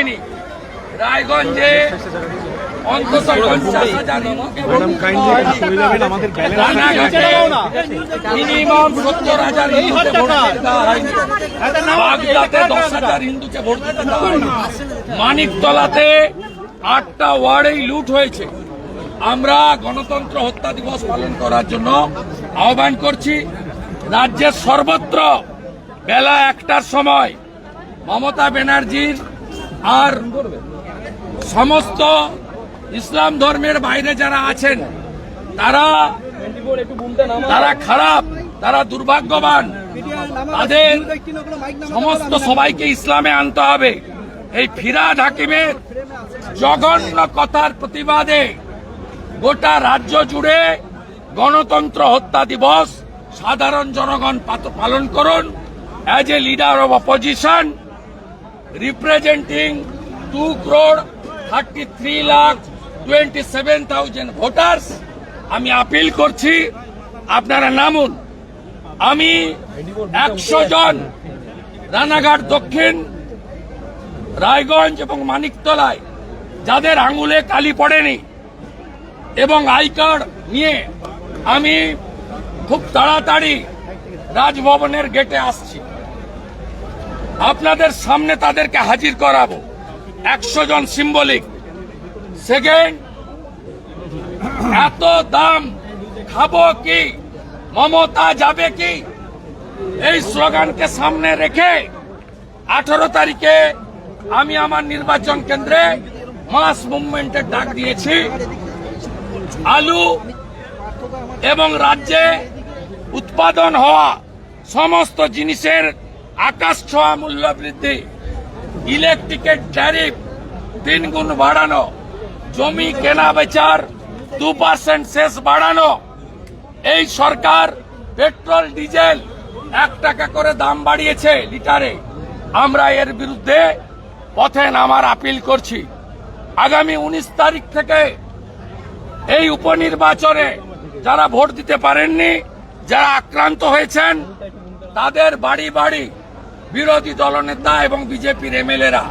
হয়নি। রায়গঞ্জে অন্তত পঞ্চাশ হাজার মিনিমাম সত্তর বাগদাতে দশ হাজার হিন্দুকে ভোট দিতে মানিকতলাতে আটটা ওয়ার্ডেই লুট হয়েছে। আমরা গণতন্ত্র হত্যা দিবস পালন করার জন্য আহ্বান করছি রাজ্যের সর্বত্র বেলা একটার সময় মমতা ব্যানার্জির আর সমস্ত ইসলাম ধর্মের বাইরে যারা আছেন, তারা তারা খারাপ, তারা দুর্ভাগ্যবান। তাদের সমস্ত সবাইকে ইসলামে আনতে হবে। এই ফিরাদ হাকিমের জঘন্য কথার প্রতিবাদে গোটা রাজ্য জুড়ে গণতন্ত্র হত্যা দিবস সাধারণ জনগণ পালন করুন। As a leader of opposition thirty three lakh twenty seven thousand voters আমি আপিল করছি, আপনারা নামুন। আমি একশো জন রানাঘাট দক্ষিণ, রায়গঞ্জ এবং মানিকতলায়, যাদের আঙুলে কালি পড়েনি এবং আই কার্ড নিয়ে আমি খুব তাড়াতাড়ি রাজভবনের গেটে আসছি। আপনাদের সামনে তাদেরকে হাজির করাবো। একশো জন সিম্বলিক সেকেন্ড এত দাম খাব কি? মমতা যাবে কি? এই স্লোগানকে সামনে রেখে আঠারো তারিখে আমি আমার নির্বাচন কেন্দ্রে মাস মুভমেন্টের ডাক দিয়েছি। আলু এবং রাজ্যে উৎপাদন হওয়া সমস্ত জিনিসের আকাশ ছোঁয়া মূল্য বৃদ্ধি, ইলেকট্রিকের ট্যারিফ তিন গুণ বাড়ানো, জমি কেনা বেচার দু পার্সেন্ট শেষ বাড়ানো। এই সরকার পেট্রোল, ডিজেল এক টাকা করে দাম বাড়িয়েছে লিটারে। আমরা এর বিরুদ্ধে পথে নামার আপিল করছি। আগামী উনিশ তারিখ থেকে এই উপনির্বাচনে যারা ভোট দিতে পারেননি, যারা আক্রান্ত হয়েছেন, তাদের বাড়ি বাড়ি বিরোধী দলনেতা এবং বিজেপির এমএলএরা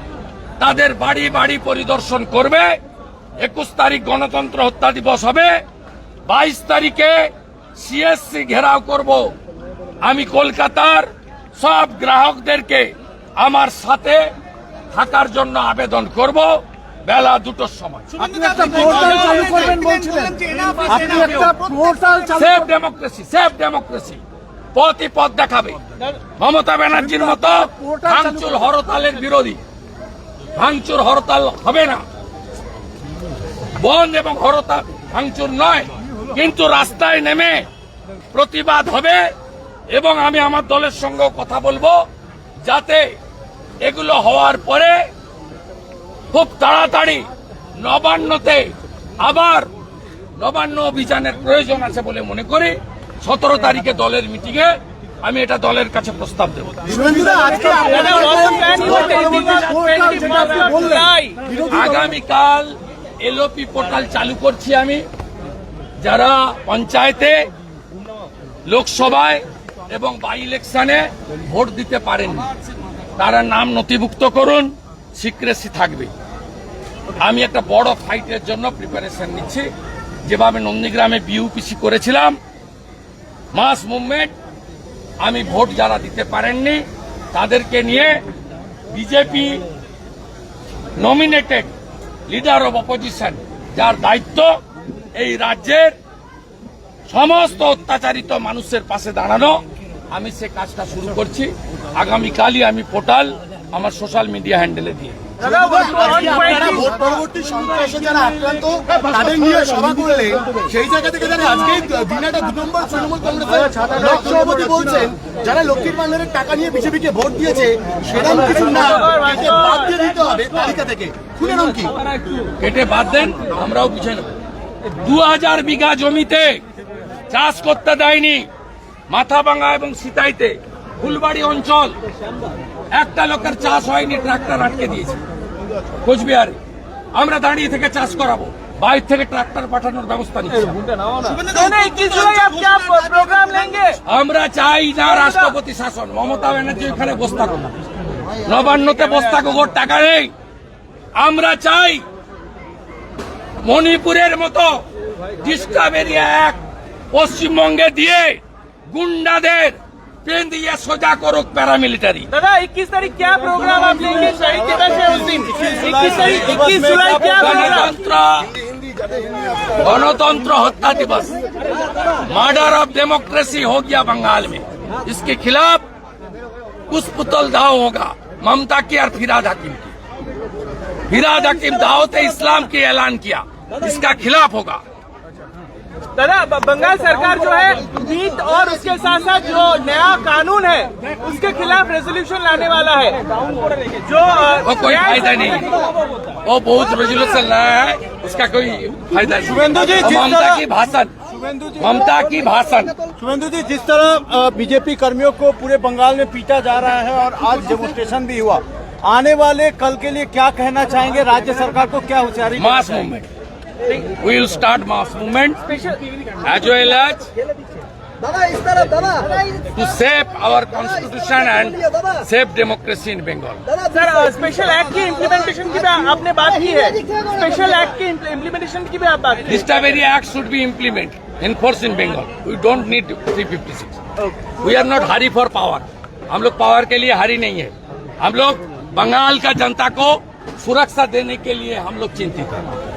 তাদের বাড়ি বাড়ি পরিদর্শন করবে। একুশ তারিখ গণতন্ত্র হত্যা দিবস হবে। বাইশ তারিখে সিএসসি ঘেরাও করব। আমি কলকাতার সব গ্রাহকদেরকে আমার সাথে থাকার জন্য আবেদন করব। বেলা দুটোর সময়। সেফ ডেমোক্রেসি সেফ ডেমোক্রেসি পথই পথ দেখাবে। মমতা ব্যানার্জির মতো ভাঙচুর হরতালের বিরোধী। ভাঙচুর হরতাল হবে না। বন্ধ এবং হরতাল ভাঙচুর নয়, কিন্তু রাস্তায় নেমে প্রতিবাদ হবে এবং আমি আমার দলের সঙ্গে কথা বলব যাতে এগুলো হওয়ার পরে খুব তাড়াতাড়ি নবান্নতে আবার নবান্ন অভিযানের প্রয়োজন আছে বলে মনে করি। সতেরো তারিখে দলের মিটিংয়ে আমি এটা দলের কাছে প্রস্তাব দেব। আগামীকাল এলওপি পোর্টাল চালু করছি আমি। যারা পঞ্চায়েতে লোকসভায় এবং বাই ইলেকশনে ভোট দিতে পারেননি তারা নাম নথিভুক্ত করুন সিক্রেসি থাকবে। আমি একটা বড় ফাইটের জন্য প্রিপারেশন নিচ্ছি। যেভাবে নন্দীগ্রামে বিউপিসি করেছিলাম মাস মুভমেন্ট, আমি ভোট যারা দিতে পারেননি, তাদেরকে নিয়ে BJP nominated leader of opposition যার দায়িত্ব এই রাজ্যের সমস্ত অত্যাচারিত মানুষের পাশে দাঁড়ানো। আমি সে কাজটা শুরু করছি। আগামীকালই আমি পোর্টাল আমার সোশ্যাল মিডিয়া হ্যান্ডেলে দিয়ে যারা লক্ষ্মীর ভান্ডারের টাকা নিয়ে বিজেপিকে ভোট দিয়েছে সেরকম কিছু না বাদ দিয়ে দিতে হবে তালিকা থেকে খুলে নাম কি কেটে বাদ দেন, আমরাও বুঝে দু হাজার বিঘা জমিতে চাষ করতে দেয়নি মাথাভাঙা এবং সিতাইতে, ফুলবাড়ি অঞ্চল, একটা লোকের চাষ হয়নি, ট্রাক্টর আটকে দিয়েছে। কোচবিহারে, আমরা দাঁড়িয়ে থেকে চাষ করাবো। বাইর থেকে ট্রাক্টর পাঠানোর ব্যবস্থা আমরা চাই না রাষ্ট্রপতি শাসন। মমতা ব্যানার্জি ওখানে বস্তা গোবর নবান্নতে বস্তা গোবর টাকা নেই। আমরা চাই মণিপুরের মতো ডিস্টার্ব এক পশ্চিমবঙ্গে দিয়ে গুন্ডাদের पेन दिया सोजा करो पैरामिलिटरी दादा इक्कीस तारीख क्या प्रोग्राम आप लेंगे? इक्कीस तारीख इक्कीस जुलाई क्या गणतंत्र गणतंत्र हत्या दिवस। मर्डर ऑफ़ डेमोक्रेसी हो गया बंगाल में। इसके खिलाफ कुछ पुतल दाव होगा। ममता की और फिराद हकीम की। फिराद हकीम दावत इस्लाम की ऐलान किया। इसका खिलाफ होगा। दादा बंगाल सरकार जो है नीट और उसके साथ साथ जो नया कानून है उसके खिलाफ रेजोल्यूशन लाने वाला है। जो वो कोई फ़ायदा नहीं। वो बहुत रेजोल्यूशन लाया है उसका कोई फ़ायदा नहीं। शुभेंदु जी, ममता की भाषण ममता की भाषण। शुभेंदु जी जिस तरह बीजेपी कर्मियों को पूरे बंगाल में पीटा जा रहा है और आज डेमोन्स्ट्रेशन भी हुआ आने वाले कल के लिए क्या कहना चाहेंगे? राज्य सरकार को क्या होशियारी mass movement. We will start mass movement as well as to save our constitution and save democracy in Bengal. Sir special act की इम्प्लीमेंटेशन की भी आपने बात की है स्पेशल एक्ट की इम्प्लीमेंटेशन की भी आप बात Discovery Act should be implemented, enforced in Bengal. We don't need 356. We are not hurry for power. हम लोग पावर के लिए हरी नहीं है हम लोग बंगाल का जनता को सुरक्षा देने के लिए हम लोग चिंतित हैं